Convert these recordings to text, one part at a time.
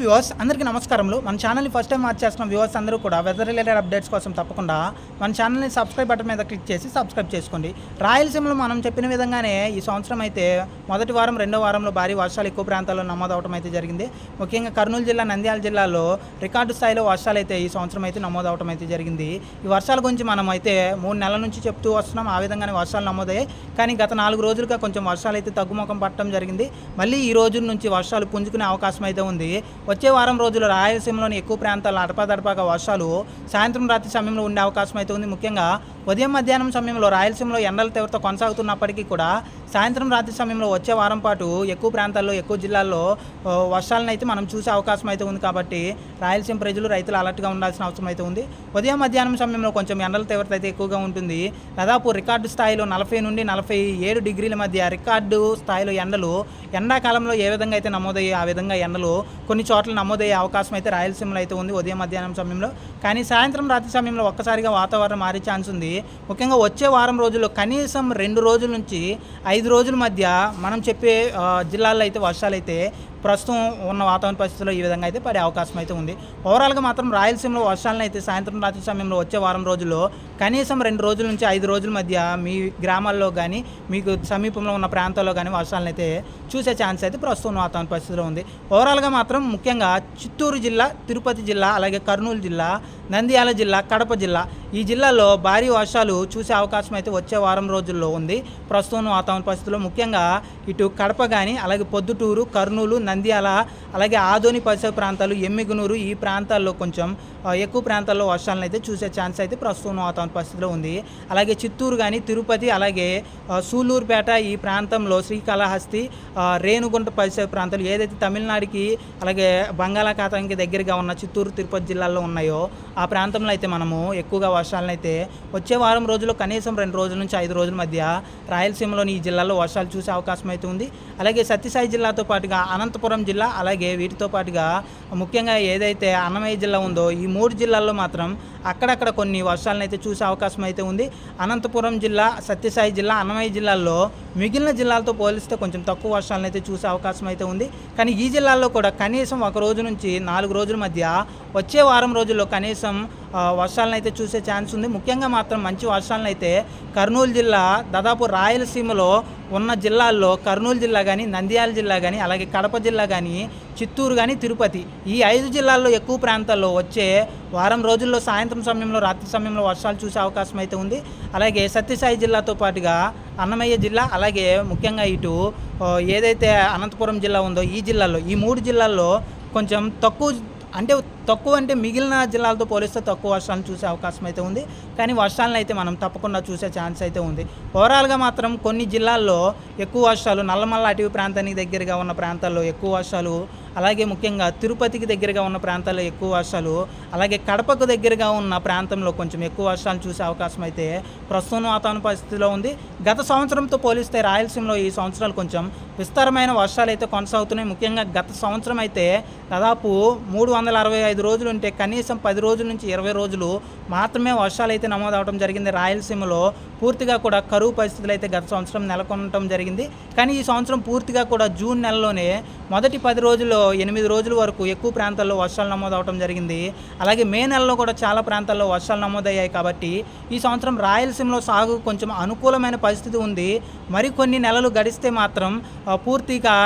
Viewers అందరికీ నమస్కారములు. మన ఛానల్ని ఫస్ట్ టైం వాచ్ చేస్తున్న వ్యూవర్స్ అందరూ కూడా వెదర్ రిలేటెడ్ అప్డేట్స్ కోసం తప్పకుండా మన ఛానల్ని సబ్స్క్రైబ్ బటన్ మీద క్లిక్ చేసి సబ్స్క్రైబ్ చేసుకోండి. రాయలసీమలో మనం చెప్పిన విధంగానే ఈ సంవత్సరం అయితే మొదటి వారం రెండో వారంలో భారీ వర్షాలు ఎక్కువ ప్రాంతాల్లో నమోదవడం అయితే జరిగింది. ముఖ్యంగా కర్నూలు జిల్లా నంద్యాల జిల్లాలో రికార్డు స్థాయిలో వర్షాలు అయితే ఈ సంవత్సరం అయితే నమోదవడం అయితే జరిగింది. ఈ వర్షాల గురించి మనం అయితే మూడు నెలల నుంచి చెప్తూ వస్తున్నాం. ఆ విధంగానే వర్షాలు నమోదయ్యాయి. కానీ గత నాలుగు రోజులుగా కొంచెం వర్షాలు అయితే తగ్గుముఖం పట్టడం జరిగింది. మళ్ళీ ఈ రోజు నుంచి వర్షాలు పుంజుకునే అవకాశం అయితే ఉంది. వచ్చే వారం రోజులు రాయలసీమలోని ఎక్కువ ప్రాంతాల్లో అడపాదడపాగా వర్షాలు సాయంత్రం రాత్రి సమయంలో ఉండే అవకాశం అయితే ఉంది. ముఖ్యంగా ఉదయం మధ్యాహ్నం సమయంలో రాయలసీమలో ఎండల తీవ్రత కొనసాగుతున్నప్పటికీ కూడా సాయంత్రం రాత్రి సమయంలో వచ్చే వారం పాటు ఎక్కువ ప్రాంతాల్లో ఎక్కువ జిల్లాల్లో వర్షాలను అయితే మనం చూసే అవకాశం అయితే ఉంది కాబట్టి రాయలసీమ ప్రజలు రైతులు అలర్ట్గా ఉండాల్సిన అవసరం అయితే ఉంది. ఉదయం మధ్యాహ్నం సమయంలో కొంచెం ఎండల తీవ్రత అయితే ఎక్కువగా ఉంటుంది. దాదాపు రికార్డు స్థాయిలో నలభై నుండి నలభై ఏడు డిగ్రీల మధ్య రికార్డు స్థాయిలో ఎండలు ఎండాకాలంలో ఏ విధంగా అయితే నమోదయ్యే ఆ విధంగా ఎండలు కొన్ని చోట్ల నమోదయ్యే అవకాశం అయితే రాయలసీమలో అయితే ఉంది ఉదయం మధ్యాహ్నం సమయంలో. కానీ సాయంత్రం రాత్రి సమయంలో ఒక్కసారిగా వాతావరణం మారే ఛాన్స్ ఉంది. ముఖ్యంగా వచ్చే వారం రోజుల్లో కనీసం రెండు రోజుల నుంచి ఐదు రోజుల మధ్య మనం చెప్పే జిల్లాల్లో అయితే వర్షాలు అయితే ప్రస్తుతం ఉన్న వాతావరణ పరిస్థితుల్లో ఈ విధంగా అయితే పడే అవకాశం అయితే ఉంది. ఓవరాల్గా మాత్రం రాయలసీమలో వర్షాలను అయితే సాయంత్రం రాత్రి సమయంలో వచ్చే వారం రోజుల్లో కనీసం రెండు రోజుల నుంచి ఐదు రోజుల మధ్య మీ గ్రామాల్లో కానీ మీకు సమీపంలో ఉన్న ప్రాంతాల్లో కానీ వర్షాలను అయితే చూసే ఛాన్స్ అయితే ప్రస్తుతం ఉన్న వాతావరణ పరిస్థితిలో ఉంది. ఓవరాల్గా మాత్రం ముఖ్యంగా చిత్తూరు జిల్లా తిరుపతి జిల్లా అలాగే కర్నూలు జిల్లా నంద్యాల జిల్లా కడప జిల్లా ఈ జిల్లాలో భారీ వర్షాలు చూసే అవకాశం అయితే వచ్చే వారం రోజుల్లో ఉంది. ప్రస్తుతం వాతావరణ పరిస్థితుల్లో ముఖ్యంగా ఇటు కడప కానీ అలాగే పొద్దుటూరు కర్నూలు నంద్యాల అలాగే ఆదోని పరిసర ప్రాంతాలు ఎమ్మిగునూరు ఈ ప్రాంతాల్లో కొంచెం ఎక్కువ ప్రాంతాల్లో వర్షాలను అయితే చూసే ఛాన్స్ అయితే ప్రస్తుతం వాతావరణ పరిస్థితిలో ఉంది. అలాగే చిత్తూరు కానీ తిరుపతి అలాగే సూలూరుపేట ఈ ప్రాంతంలో శ్రీకాళహస్తి రేణుగుంట పరిసర ప్రాంతాలు ఏదైతే తమిళనాడుకి అలాగే బంగాళాఖాతానికి దగ్గరగా ఉన్న చిత్తూరు తిరుపతి జిల్లాల్లో ఉన్నాయో ఆ ప్రాంతంలో అయితే మనము ఎక్కువగా వర్షాలను అయితే వచ్చే వారం రోజుల్లో కనీసం రెండు రోజుల నుంచి ఐదు రోజుల మధ్య రాయలసీమలోని ఈ జిల్లాలో వర్షాలు చూసే అవకాశం అయితే ఉంది. అలాగే సత్యసాయి జిల్లాతో పాటుగా అనంతపురం జిల్లా అలాగే వీటితో పాటుగా ముఖ్యంగా ఏదైతే అన్నమయ్య జిల్లా ఉందో ఈ మూడు జిల్లాల్లో మాత్రం అక్కడక్కడ కొన్ని వర్షాలను అయితే చూసే అవకాశం అయితే ఉంది. అనంతపురం జిల్లా సత్యసాయి జిల్లా అన్నమయ్య జిల్లాల్లో మిగిలిన జిల్లాలతో పోలిస్తే కొంచెం తక్కువ వర్షాలను అయితే చూసే అవకాశం అయితే ఉంది. కానీ ఈ జిల్లాల్లో కూడా కనీసం ఒక రోజు నుంచి నాలుగు రోజుల మధ్య వచ్చే వారం రోజుల్లో కనీసం వర్షాలను అయితే చూసే ఛాన్స్ ఉంది. ముఖ్యంగా మాత్రం మంచి వర్షాలను అయితే కర్నూలు జిల్లా దాదాపు రాయలసీమలో ఉన్న జిల్లాల్లో కర్నూలు జిల్లా కానీ నంద్యాల జిల్లా కానీ అలాగే కడప జిల్లా కానీ చిత్తూరు కానీ తిరుపతి. ఈ ఐదు జిల్లాల్లో ఎక్కువ ప్రాంతాల్లో వచ్చే వారం రోజుల్లో సాయంత్రం సమయంలో రాత్రి సమయంలో వర్షాలు చూసే అవకాశం అయితే ఉంది. అలాగే సత్యసాయి జిల్లాతో పాటుగా అన్నమయ్య జిల్లా అలాగే ముఖ్యంగా ఇటు ఏదైతే అనంతపురం జిల్లా ఉందో ఈ జిల్లాల్లో ఈ మూడు జిల్లాల్లో కొంచెం తక్కువ అంటే తక్కువ అంటే మిగిలిన జిల్లాలతో పోలిస్తే తక్కువ వర్షాలను చూసే అవకాశం అయితే ఉంది. కానీ వర్షాలను అయితే మనం తప్పకుండా చూసే ఛాన్స్ అయితే ఉంది. ఓవరాల్గా మాత్రం కొన్ని జిల్లాల్లో ఎక్కువ వర్షాలు నల్లమల్ల అటవీ ప్రాంతానికి దగ్గరగా ఉన్న ప్రాంతాల్లో ఎక్కువ వర్షాలు అలాగే ముఖ్యంగా తిరుపతికి దగ్గరగా ఉన్న ప్రాంతాల్లో ఎక్కువ వర్షాలు అలాగే కడపకు దగ్గరగా ఉన్న ప్రాంతంలో కొంచెం ఎక్కువ వర్షాలు చూసే అవకాశం అయితే ప్రస్తుతం వాతావరణ పరిస్థితిలో ఉంది. గత సంవత్సరంతో పోలిస్తే రాయలసీమలో ఈ సంవత్సరాలు కొంచెం విస్తారమైన వర్షాలు అయితే కొనసాగుతున్నాయి. ముఖ్యంగా గత సంవత్సరం అయితే దాదాపు మూడు వందల అరవై ఐదు రోజులు ఉంటే కనీసం పది రోజుల నుంచి ఇరవై రోజులు మాత్రమే వర్షాలు అయితే నమోదవడం జరిగింది. రాయలసీమలో పూర్తిగా కూడా కరువు పరిస్థితులు అయితే గత సంవత్సరం నెలకొనడం జరిగింది. కానీ ఈ సంవత్సరం పూర్తిగా కూడా జూన్ నెలలోనే మొదటి పది రోజుల్లో ఎనిమిది రోజుల వరకు ఎక్కువ ప్రాంతాల్లో వర్షాలు నమోదవడం జరిగింది. అలాగే మే నెలలో కూడా చాలా ప్రాంతాల్లో వర్షాలు నమోదయ్యాయి కాబట్టి ఈ సంవత్సరం రాయలసీమలో సాగు కొంచెం అనుకూలమైన పరిస్థితి ఉంది. మరికొన్ని నెలలు గడిస్తే మాత్రం పూర్తిగా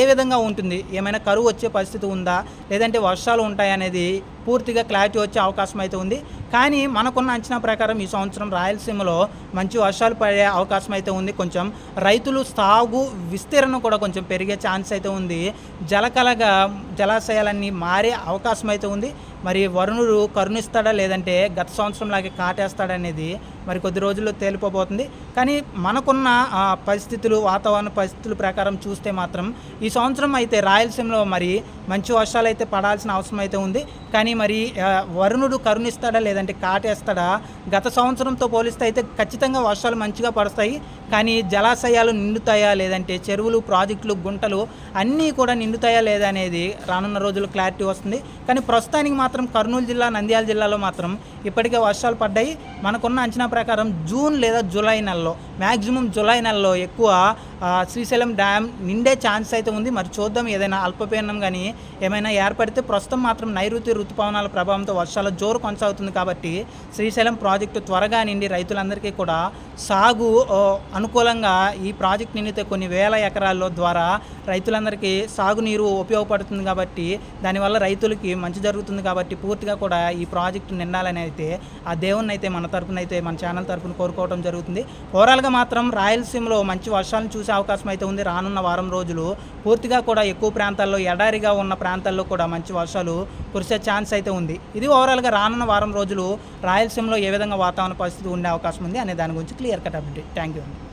ఏ విధంగా ఉంటుంది? ఏమైనా కరువు వచ్చే పరిస్థితి ఉందా? లేదంటే వర్షాలు ఉంటాయనేది పూర్తిగా క్లారిటీ వచ్చే అవకాశం అయితే ఉంది. కానీ మనకున్న అంచనా ప్రకారం ఈ సంవత్సరం రాయలసీమలో మంచి వర్షాలు పడే అవకాశం అయితే ఉంది. కొంచెం రైతులు సాగు విస్తీర్ణం కూడా కొంచెం పెరిగే ఛాన్స్ అయితే ఉంది. జలకలగా జలాశయాలన్నీ మారే అవకాశం అయితే ఉంది. మరి వరుణుడు కరుణిస్తాడా లేదంటే గత సంవత్సరం లాగే కాటేస్తాడనేది మరి కొద్ది రోజుల్లో తేలిపోబోతుంది. కానీ మనకున్న ఆ, పరిస్థితులు వాతావరణ పరిస్థితుల ప్రకారం చూస్తే మాత్రం ఈ సంవత్సరం అయితే రాయలసీమలో మరి మంచి వర్షాలు అయితే పడాల్సిన అవసరం అయితే ఉంది. కానీ మరి వరుణుడు కరుణిస్తాడా లేదంటే కాటేస్తాడా? గత సంవత్సరంతో పోలిస్తే అయితే ఖచ్చితంగా వర్షాలు మంచిగా పడతాయి. కానీ జలాశయాలు నిండుతాయా లేదంటే చెరువులు ప్రాజెక్టులు గుంటలు అన్నీ కూడా నిండుతాయా లేదా అనేది రానున్న రోజుల్లో క్లారిటీ వస్తుంది. కానీ ప్రస్తుతానికి మాత్రం మాత్రం కర్నూలు జిల్లా నంద్యాల జిల్లాలో మాత్రం ఇప్పటికే వర్షాలు పడ్డాయి. మనకున్న అంచనా ప్రకారం జూన్ లేదా జూలై నెలలో మ్యాక్సిమం జూలై నెలలో ఎక్కువ శ్రీశైలం డ్యామ్ నిండే ఛాన్స్ అయితే ఉంది. మరి చూద్దాం ఏదైనా అల్పపీడనం కానీ ఏమైనా ఏర్పడితే ప్రస్తుతం మాత్రం నైరుతి ఋతుపవనాల ప్రభావంతో వర్షాల జోరు కొనసాగుతుంది కాబట్టి శ్రీశైలం ప్రాజెక్టు త్వరగా నిండి రైతులందరికీ కూడా సాగు అనుకూలంగా ఈ ప్రాజెక్ట్ నిండితే కొన్ని వేల ఎకరాల్లో ద్వారా రైతులందరికీ సాగునీరు ఉపయోగపడుతుంది కాబట్టి దానివల్ల రైతులకి మంచి జరుగుతుంది కాబట్టి పూర్తిగా కూడా ఈ ప్రాజెక్టు నిండాలని అయితే ఆ దేవుణ్ణి అయితే మన తరపున అయితే మన ఛానల్ తరపున కోరుకోవడం జరుగుతుంది. ఓవరాల్గా మాత్రం రాయలసీమలో మంచి వర్షాలను చూసి అవకాశం అయితే ఉంది. రానున్న వారం రోజులు పూర్తిగా కూడా ఎక్కువ ప్రాంతాల్లో ఎడారిగా ఉన్న ప్రాంతాల్లో కూడా మంచి వర్షాలు కురిసే ఛాన్స్ అయితే ఉంది. ఇది ఓవరాల్గా రానున్న వారం రోజులు రాయలసీమలో ఏ విధంగా వాతావరణ పరిస్థితి ఉండే అవకాశం ఉంది అనే దాని గురించి clear cut update. Thank you అండి.